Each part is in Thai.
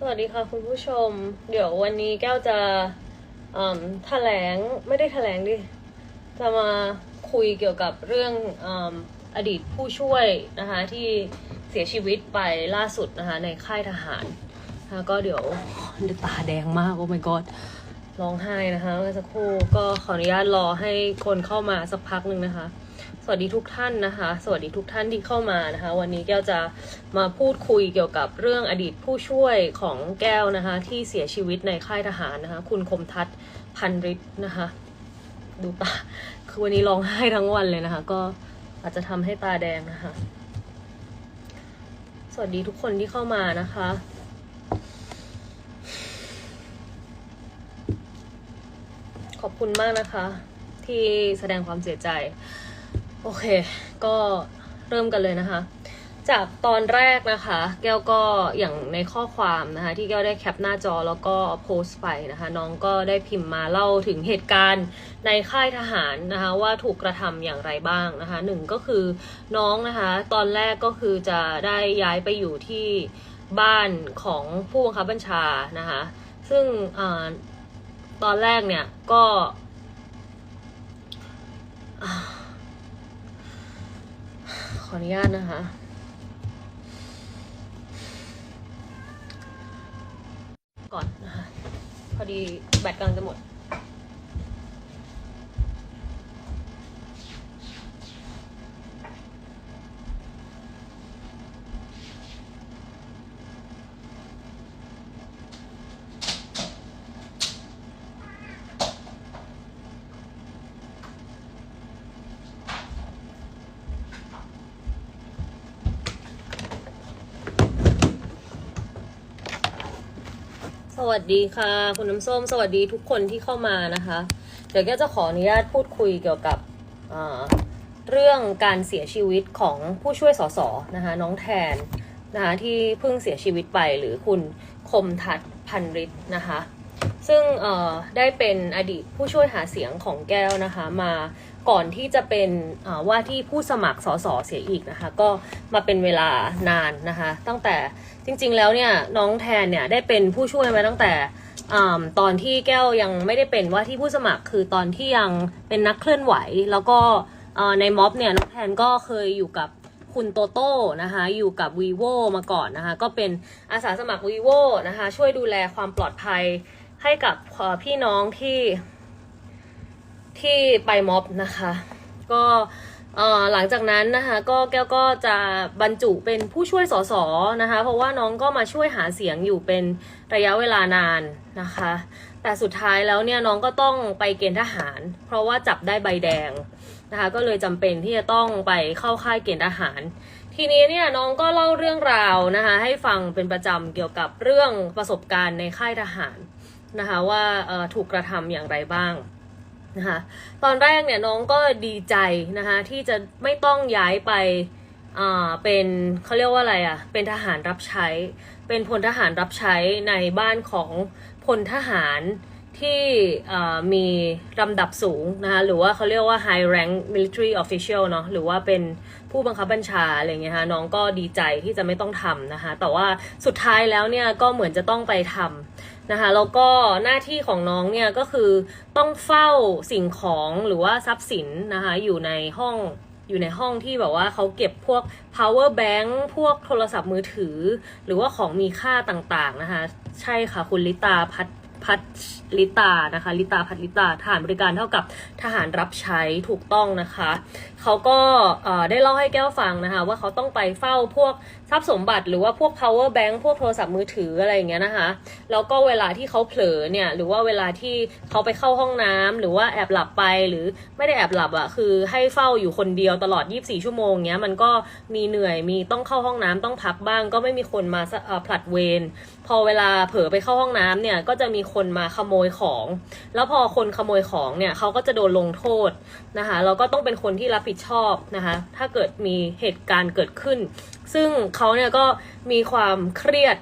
สวัสดีค่ะคุณผู้ชม เดี๋ยววันนี้แก้วจะแถลงไม่ได้แถลงดิ จะมาคุยเกี่ยวกับเรื่องออดีตผู้ช่วยนะคะที่เสียชีวิตไปล่าสุดนะคะในค่ายทหารนะะก็เดี๋ยวตาแดงมากโอ้ my god ร้องไห้นะคะเมื่อสักครู่ก็ขออนุญาตรอให้คนเข้ามาสักพักหนึ่งนะคะ วัสดีทุกท่านนะคะ สวัสดีทุกท่านที่เข้ามานะคะ วันนี้แก้วจะมาพูดคุยเกี่ยวกับเรื่องอดีตผู้ช่วยของแก้วนะคะ ที่เสียชีวิตในค่ายทหารนะคะ คุณคมทัศน์พันฤทธิ์นะคะ ดูตาคือวันนี้ร้องไห้ทั้งวันเลยนะคะ ก็อาจจะทำให้ตาแดงนะคะ สวัสดีทุกคนที่เข้ามานะคะขอบคุณมากนะคะ ที่แสดงความเสียใจ โอเค ก็เริ่มกันเลยนะคะ จากตอนแรกนะคะ แก้วก็อย่างในข้อความนะคะ ที่แก้วได้แคปหน้าจอแล้วก็โพสต์ไปนะคะ น้องก็ได้พิมพ์มาเล่าถึงเหตุการณ์ในค่ายทหารนะคะ ว่าถูกกระทำอย่างไรบ้างนะคะหนึ่งก็คือน้องนะคะ ตอนแรกก็คือจะได้ย้ายไปอยู่ที่บ้านของผู้บังคับบัญชานะคะ ซึ่งอตอนแรกเนี่ยก็ ข ออนุญาตนะคะ ก่อนนะคะ พอดีแบตกำลังจะหมด สวัสดีค่ะ คุณน้ำส้ม สวัสดีทุกคนที่เข้ามานะคะ เดี๋ยวแกจะขออนุญาตพูดคุยเกี่ยวกับเรื่องการเสียชีวิตของผู้ช่วยสสนะคะน้องแทนนะคะที่เพิ่งเสียชีวิตไปหรือคุณคมทัศน์พันฤทธิ์นะคะ ซึ่งได้เป็นอดีตผู้ช่วยหาเสียงของแก้วนะคะมา ก่อนที่จะเป็นว่าที่ผู้สมัครสสเสียอีกนะคะ ก็มาเป็นเวลานานนะคะ ตั้งแต่จริง ๆ แล้วเนี่ยน้องแทนเนี่ยได้เป็นผู้ช่วยมาตั้งแต่ตอนที่แก้วยังไม่ได้เป็นว่าที่ผู้สมัครคือตอนที่ยังเป็นนักเคลื่อนไหว แล้วก็ในม็อบเนี่ยน้องแทนก็เคยอยู่กับคุณโตโต้นะคะอยู่กับ vivo มาก่อนนะคะ ก็เป็นอาสาสมัคร vivo นะคะ ช่วยดูแลความปลอดภัยให้กับพี่น้องที่ ที่ไปม็อบนะคะ ก็หลังจากนั้นนะคะก็แก้วก็จะบรรจุเป็นผู้ช่วยสสนะคะ เพราะว่าน้องก็มาช่วยหาเสียงอยู่เป็นระยะเวลานานนะคะ แต่สุดท้ายแล้วเนี่ยน้องก็ต้องไปเกณฑ์ทหาร เพราะว่าจับได้ใบแดงนะคะก็เลยจำเป็นที่จะต้องไปเข้าค่ายเกณฑ์ทหาร ทีนี้เนี่ยน้องก็เล่าเรื่องราวนะคะให้ฟังเป็นประจำเกี่ยวกับเรื่องประสบการณ์ในค่ายทหารนะคะว่าถูกกระทำอย่างไรบ้าง นะคะตอนแรกเนี่ยน้องก็ดีใจนะคะที่จะไม่ต้องย้ายไปเป็นเขาเรียกว่าอะไรอะ่ะ เป็นทหารรับใช้ เป็นพลทหารรับใช้ในบ้านของพลทหาร ที่มีลำดับสูงนะคะหรือว่าเขาเรียกว่า high rank military official เนาะหรือว่าเป็นผู้บังคับบัญชาอะไรเงี้ยฮะน้องก็ดีใจที่จะไม่ต้องทำนะคะแต่ว่าสุดท้ายแล้วเนี่ยก็เหมือนจะต้องไปทำนะคะแล้วก็หน้าที่ของน้องเนี่ยก็คือต้องเฝ้าสิ่งของหรือว่าทรัพย์สินนะคะอยู่ในห้องอยู่ในห้องที่แบบว่าเขาเก็บพวก power bank พวกโทรศัพท์มือถือ หรือว่าของมีค่าต่างๆนะคะ ใช่ค่ะคุณลิตาพัด พัชลิตานะคะลิตาพัชลิตาทหารบริการเท่ากับทหารรับใช้ถูกต้องนะคะ เขาก็ได้เล่าให้แก้วฟังนะคะ ว่าเขาต้องไปเฝ้าพวก ทรัพย์สมบัติหรือว่าพวก power bank พวกโทรศัพท์มือถืออะไรอย่างเงี้ยนะคะ แล้วก็เวลาที่เขาเผลอเนี่ยหรือว่าเวลาที่เขาไปเข้าห้องน้ำหรือว่าแอบหลับไปหรือไม่ได้แอบหลับอะ่ะคือให้เฝ้าอยู่คนเดียวตลอด 24 ชั่วโมงเงี้ยมันก็มีเหนื่อยมีต้องเข้าห้องน้ำต้องพักบ้าง ก็ไม่มีคนมาผลัดเวรพอเวลาเผลอไปเข้าห้องน้ำเนี่ยก็จะมีคนมาขโมยของ แล้วพอคนขโมยของเนี่ยเขาก็จะโดนลงโทษนะคะแล้วก็ต้องเป็นคนที่รับผิดชอบนะคะถ้าเกิดมีเหตุการณ์เกิดขึ้น ซึ่งเขาเนี่ยก็มีความเครียด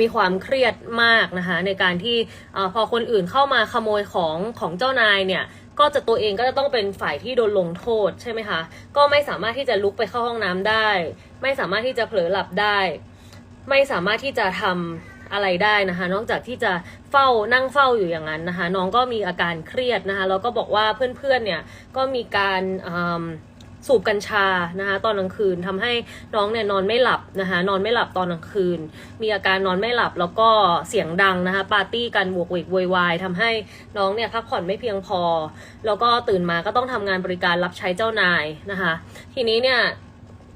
มีความเครียดมากนะคะในการที่อพอคนอื่นเข้ามาขโมยของของเจ้านายเนี่ยก็จะตัวเองก็จะต้องเป็นฝ่ายที่โดนลงโทษใช่ไหมคะก็ไม่สามารถที่จะลุกไปเข้าห้องน้ำได้ ไม่สามารถที่จะเผลอหลับได้ ไม่สามารถที่จะทอะไรได้นะคะ นอกจากที่จะเฝ้านั่งเฝ้าอยู่อย่างนั้นนะคะ น้องก็มีอาการเครียดนะคะแล้วก็บอกว่าเพื่อนๆเนี่ยก็มีการอ สูบกัญชานะคะตอนกลางคืนทำให้น้องเนี่ยนอนไม่หลับนะคะนอนไม่หลับตอนกลางคืน มีอาการนอนไม่หลับแล้วก็เสียงดังนะคะปาร์ตี้กันบวกเวกวยวายทำให้น้องเนี่ยพักผ่อนไม่เพียงพอ แล้วก็ตื่นมาก็ต้องทำงานบริการรับใช้เจ้านายนะคะทีนี้เนี่ย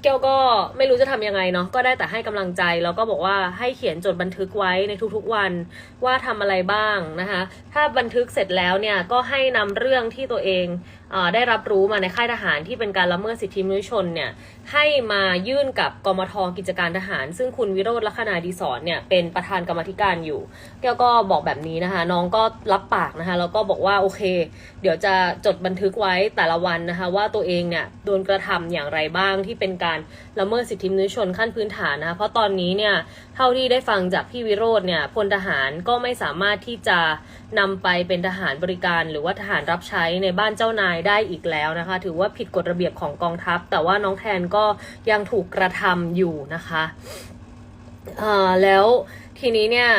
เกลก็ไม่รู้จะทำยังไงเนาะก็ได้แต่ให้กำลังใจแล้วก็บอกว่าให้เขียนจดบันทึกไว้ในทุกๆวันว่าทำอะไรบ้างนะคะถ้าบันทึกเสร็จแล้วเนี่ยก็ให้นำเรื่องที่ตัวเอง ได้รับรู้มาในค่ายทหารที่เป็นการละเมิดสิทธิมนุษยชนเนี่ยให้มายื่นกับกมทกิจการทหาร ซึ่งคุณวิโรธลักษณาดีสอนเนี่ยเป็นประธานกรรมธิการอยู่แก้วก็บอกแบบนี้นะคะ น้องก็รับปากนะคะแล้วก็บอกว่าโอเค เดี๋ยวจะจดบันทึกไว้แต่ละวันนะคะ ว่าตัวเองเนี่ยโดนกระทำอย่างไรบ้างที่เป็นการละเมิดสิทธิมนุษยชนขั้นพื้นฐานนะคะเพราะตอนนี้เนี่ยเท่าที่ได้ฟังจากพี่วิโรธเนี่ยพลทหารก็ไม่สามารถที่จะนำไปเป็นทหารบริการ หรือว่าทหารรับใช้ในบ้านเจ้านายได้อีกแล้วนะคะ ถือว่าผิดกฎระเบียบของกองทัพ แต่ว่าน้องแทนก็ยังถูกกระทำอยู่นะคะแล้วทีนี้เนี่ย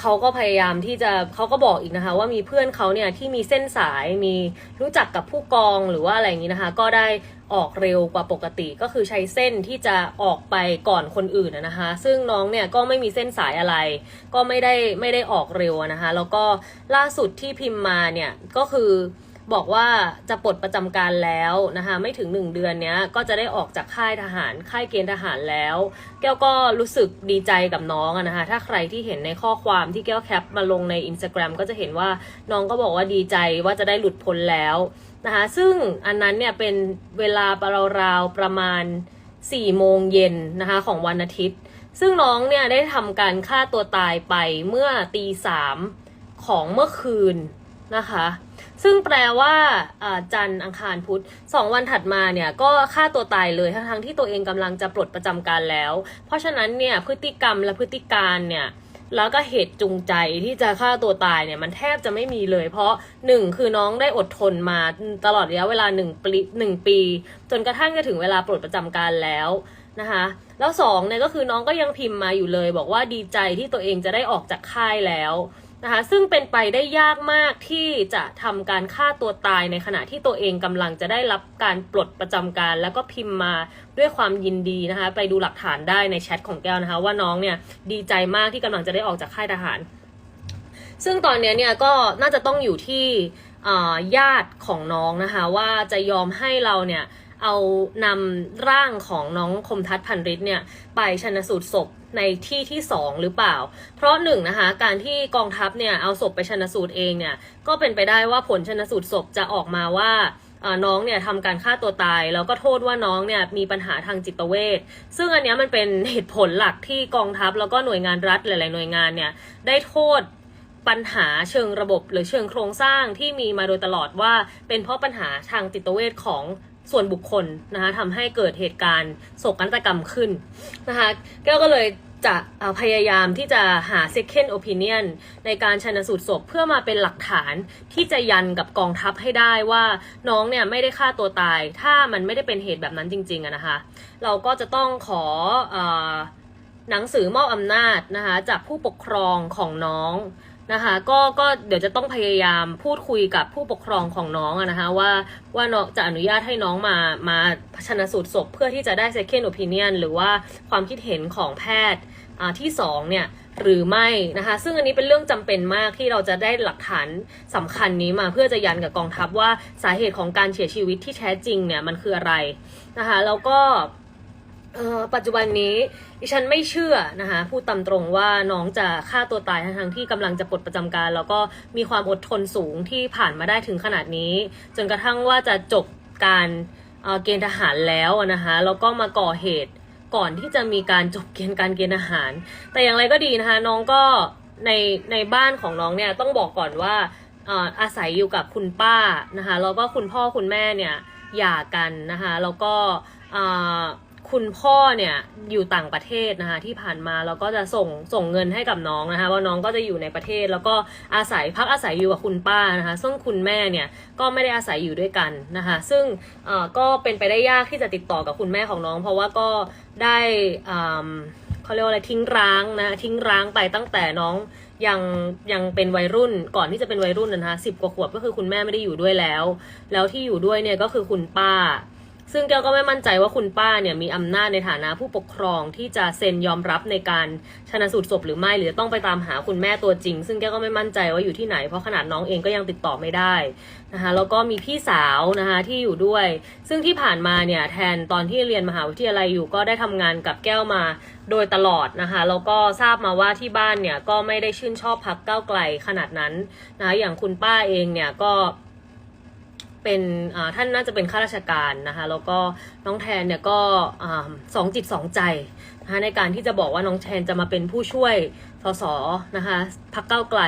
เขาก็พยายามที่จะเขาก็บอกอีกนะคะ ว่ามีเพื่อนเขาเนี่ยที่มีเส้นสายมีรู้จักกับผู้กองหรือว่าอะไรอย่างนี้นะคะ ก็ได้ออกเร็วกว่าปกติก็คือใช้เส้นที่จะออกไปก่อนคนอื่นนะนะคะ ซึ่งน้องเนี่ยก็ไม่มีเส้นสายอะไร ก็ไม่ได้ไม่ได้ออกเร็วนะคะ แล้วก็ล่าสุดที่พิมพ์มาเนี่ยก็คือ บอกว่าจะปลดประจำการแล้วนะคะไม่ถึง 1 เดือนเนี้ยก็จะได้ออกจากค่ายทหารค่ายเกณฑ์ทหารแล้ว แก้วก็รู้สึกดีใจกับน้องนะคะถ้าใครที่เห็นในข้อความที่แก้วแคปมาลงใน Instagram ก็จะเห็นว่าน้องก็บอกว่าดีใจว่าจะได้หลุดพ้นแล้วนะคะซึ่งอันนั้นเนี่ยเป็นเวลาราวๆประมาณ4โมงเย็นนะคะของวันอาทิตย์ ซึ่งน้องเนี่ยได้ทำการฆ่าตัวตายไปเมื่อตีสามของเมื่อคืนนะคะ ซึ่งแปลว่าจันทร์อังคารพุธสองวันถัดมาเนี่ยก็ฆ่าตัวตายเลยทั้งที่ตัวเองกำลังจะปลดประจำการแล้ว เพราะฉะนั้นเนี่ยพฤติกรรมและพฤติการเนี่ยแล้วก็เหตุจูงใจที่จะฆ่าตัวตายเนี่ยมันแทบจะไม่มีเลย เพราะหนึ่งคือน้องได้อดทนมาตลอดระยะเวลาหนึ่งปีหนึ่งปี จนกระทั่งจะถึงเวลาปลดประจำการแล้วนะคะแล้วสองเนี่ยก็คือน้องก็ยังพิมพ์มาอยู่เลย บอกว่าดีใจที่ตัวเองจะได้ออกจากค่ายแล้ว นะคะซึ่งเป็นไปได้ยากมากที่จะทำการฆ่าตัวตายในขณะที่ตัวเองกำลังจะได้รับการปลดประจำการ แล้วก็พิมพ์มาด้วยความยินดีนะคะ ไปดูหลักฐานได้ในแชทของแก้วนะคะ ว่าน้องเนี่ยดีใจมากที่กำลังจะได้ออกจากค่ายทหาร ซึ่งตอนนี้เนี่ยก็น่าจะต้องอยู่ที่ญาติของน้องนะคะ ว่าจะยอมให้เราเนี่ยเอานำร่างของน้องคมทัศน์พันฤทธิ์เนี่ยไปชนสูตรศพ ในที่ที่สองหรือเปล่า เพราะหนึ่งนะคะ การที่กองทัพเนี่ยเอาศพไปชนสูตรเองเนี่ยก็เป็นไปได้ว่าผลชนสูตรศพจะออกมาว่าน้องเนี่ยทำการฆ่าตัวตาย แล้วก็โทษว่าน้องเนี่ยมีปัญหาทางจิตเวชซึ่งอันนี้มันเป็นเหตุผลหลักที่กองทัพแล้วก็หน่วยงานรัฐหลาย ๆ หน่วยงานเนี่ยได้โทษปัญหาเชิงระบบหรือเชิงโครงสร้างที่มีมาโดยตลอดว่า เป็นเพราะปัญหาทางจิตเวชของ ส่วนบุคคลนะคะทำให้เกิดเหตุการณ์โศกนาฏกรรมขึ้นนะคะแก้วก็เลยจะพยายามที่จะหา second opinion ในการชันสูตรศพเพื่อมาเป็นหลักฐานที่จะยันกับกองทัพให้ได้ว่าน้องเนี่ยไม่ได้ฆ่าตัวตาย ถ้ามันไม่ได้เป็นเหตุแบบนั้นจริงๆอะนะคะ เราก็จะต้องขออหนังสือมอบอำนาจนะคะจากผู้ปกครองของน้อง นะคะก็ก็เดี๋ยวจะต้องพยายามพูดคุยกับผู้ปกครองของน้องนะคะว่าว่าน้องจะอนุญาตให้น้องมามาชนสูตรศพเพื่อที่จะได้ second opinion หรือว่าความคิดเห็นของแพทย์ที่สองเนี่ยหรือไม่นะคะ ซึ่งอันนี้เป็นเรื่องจำเป็นมากที่เราจะได้หลักฐานสำคัญนี้มาเพื่อจะยันกับกองทัพว่าสาเหตุของการเสียชีวิตที่แท้จริงเนี่ยมันคืออะไรนะคะแล้วก็ ปัจจุบันนี้ดิฉันไม่เชื่อนะคะพูดตามตรงว่าน้องจะฆ่าตัวตายทั้งที่กำลังจะปลดประจำการ แล้วก็มีความอดทนสูงที่ผ่านมาได้ถึงขนาดนี้ จนกระทั่งว่าจะจบการเอ่อเกณฑ์ทหารแล้วนะคะแล้วก็มาก่อเหตุก่อนที่จะมีการจบเกณฑ์การเกณฑ์ทหาร แต่อย่างไรก็ดีนะคะน้องก็ในในบ้านของน้องเนี่ยต้องบอกก่อนว่าเอ่อาศัยอยู่กับคุณป้านะคะแล้วก็คุณพ่อคุณแม่เนี่ยหย่ากันนะคะแล้วก็ คุณพ่อเนี่ยอยู่ต่างประเทศนะคะที่ผ่านมาแล้วก็จะส่งส่งเงินให้กับน้องนะคะว่าน้องก็จะอยู่ในประเทศ แล้วก็อาศัยพักอาศัยอยู่กับคุณป้านะคะ ซึ่งคุณแม่เนี่ยก็ไม่ได้อาศัยอยู่ด้วยกันนะคะ ซึ่งก็เป็นไปได้ยากที่จะติดต่อกับคุณแม่ของน้อง เพราะว่าก็ได้เขาเรียกว่าอะไรทิ้งร้างนะทิ้งร้างไปตั้งแต่น้องยังยังเป็นวัยรุ่นก่อนที่จะเป็นวัยรุ่นนะคะสิบกว่าขวบก็คือคุณแม่ไม่ได้อยู่ด้วยแล้ว แล้วที่อยู่ด้วยเนี่ยก็คือคุณป้า ซึ่งแก้วก็ไม่มั่นใจว่าคุณป้าเนี่ยมีอำนาจในฐานะผู้ปกครองที่จะเซ็นยอมรับในการชนะสูตรศพหรือไม่ หรือต้องไปตามหาคุณแม่ตัวจริง ซึ่งแก้วก็ไม่มั่นใจว่าอยู่ที่ไหนเพราะขนาดน้องเองก็ยังติดต่อไม่ได้นะคะแล้วก็มีพี่สาวนะคะที่อยู่ด้วย ซึ่งที่ผ่านมาเนี่ยแทนตอนที่เรียนมหาวิทยาลัยอยู่ก็ได้ทำงานกับแก้วมาโดยตลอดนะคะแล้วก็ทราบมาว่าที่บ้านเนี่ยก็ไม่ได้ชื่นชอบพักก้าวไกลขนาดนั้นนะคะอย่างคุณป้าเองเนี่ยก็ เป็นท่านน่าจะเป็นข้าราชการนะคะ แล้วก็น้องแทนเนี่ยก็สองจิตสองใจนะคะในการที่จะบอกว่าน้องแทนจะมาเป็นผู้ช่วยสสนะคะพักเก้าไกล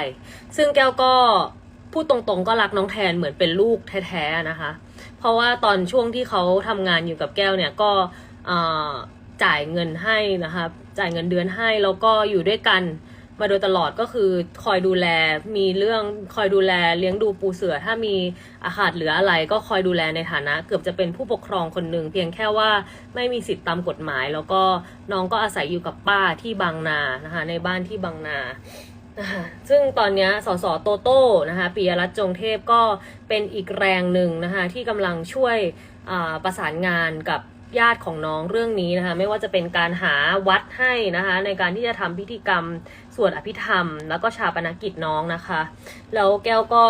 ซึ่งแก้วก็พูดตรงๆ ก็รักน้องแทนเหมือนเป็นลูกแท้ๆนะคะ เพราะว่าตอนช่วงที่เขาทำงานอยู่กับแก้วเนี่ยก็จ่ายเงินให้นะคะจ่ายเงินเดือนให้แล้วก็อยู่ด้วยกัน มาโดยตลอดก็คือคอยดูแลมีเรื่องคอยดูแลเลี้ยงดูปูเสือ ถ้ามีอาขาดเหลืออะไรก็คอยดูแลในฐานะ เกือบจะเป็นผู้ปกครองคนหนึ่งเพียงแค่ว่าไม่มีสิทธิ์ตามกฎหมาย แล้วก็น้องก็อาศัยอยู่กับป้าที่บางนานะคะในบ้านที่บางนาซึ่งตอนนี้สสโตโต้นะคะปิยรัตน์จงเทพก็เป็นอีกแรงหนึ่งนะคะที่กำลังช่วยประสานงานกับ ญาติของน้องเรื่องนี้นะคะไม่ว่าจะเป็นการหาวัดให้นะคะในการที่จะทำพิธีกรรมสวดอภิธรรม แล้วก็ชาปนกิจน้องนะคะแล้วแก้วก็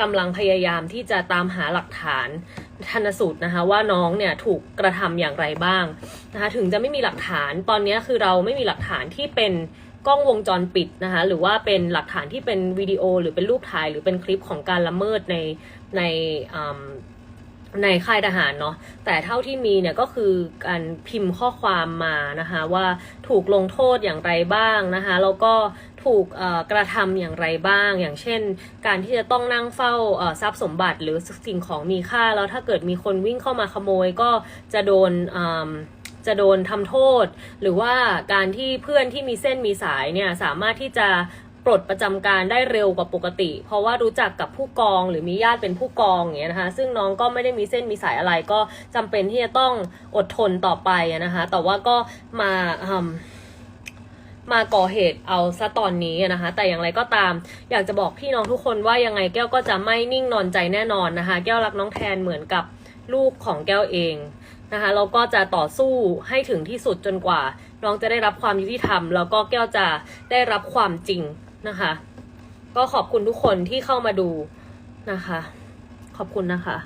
กำลังพยายามที่จะตามหาหลักฐานทันสูตรนะคะว่าน้องเนี่ยถูกกระทำอย่างไรบ้างนะคะถึงจะไม่มีหลักฐานตอนนี้คือเราไม่มีหลักฐานที่เป็นกล้องวงจรปิดนะคะหรือว่าเป็นหลักฐานที่เป็นวิดีโอหรือเป็นรูปถ่ายหรือเป็นคลิปของการละเมิดในในอืม ในค่ายทหารเนาะแต่เท่าที่มีเนี่ยก็คือการพิมพ์ข้อความมานะคะว่าถูกลงโทษอย่างไรบ้างนะคะแล้วก็ถูกกระทำอย่างไรบ้าง อย่างเช่น การที่จะต้องนั่งเฝ้าทรัพย์สมบัติหรือสิ่งของมีค่า แล้วถ้าเกิดมีคนวิ่งเข้ามาขโมยก็จะโดนจะโดนทำโทษ หรือว่าการที่เพื่อนที่มีเส้นมีสายเนี่ยสามารถที่จะ ปลดประจำการได้เร็วกว่าปกติ เพราะว่ารู้จักกับผู้กองหรือมีญาติเป็นผู้กองอย่างเงี้ยนะคะ ซึ่งน้องก็ไม่ได้มีเส้นมีสายอะไรก็จำเป็นที่จะต้องอดทนต่อไปนะคะ แต่ว่าก็มามาก่อเหตุเอาซะตอนนี้นะคะ แต่อย่างไรก็ตาม อยากจะบอกพี่น้องทุกคนว่ายังไงแก้วก็จะไม่นิ่งนอนใจแน่นอนนะคะ แก้วรักน้องแทนเหมือนกับลูกของแก้วเองนะคะแล้วก็จะต่อสู้ให้ถึงที่สุดจนกว่า น้องจะได้รับความยุติธรรม แล้วก็แก้วจะได้รับความจริง นะคะ ก็ขอบคุณทุกคนที่เข้ามาดูนะคะ ขอบคุณนะคะ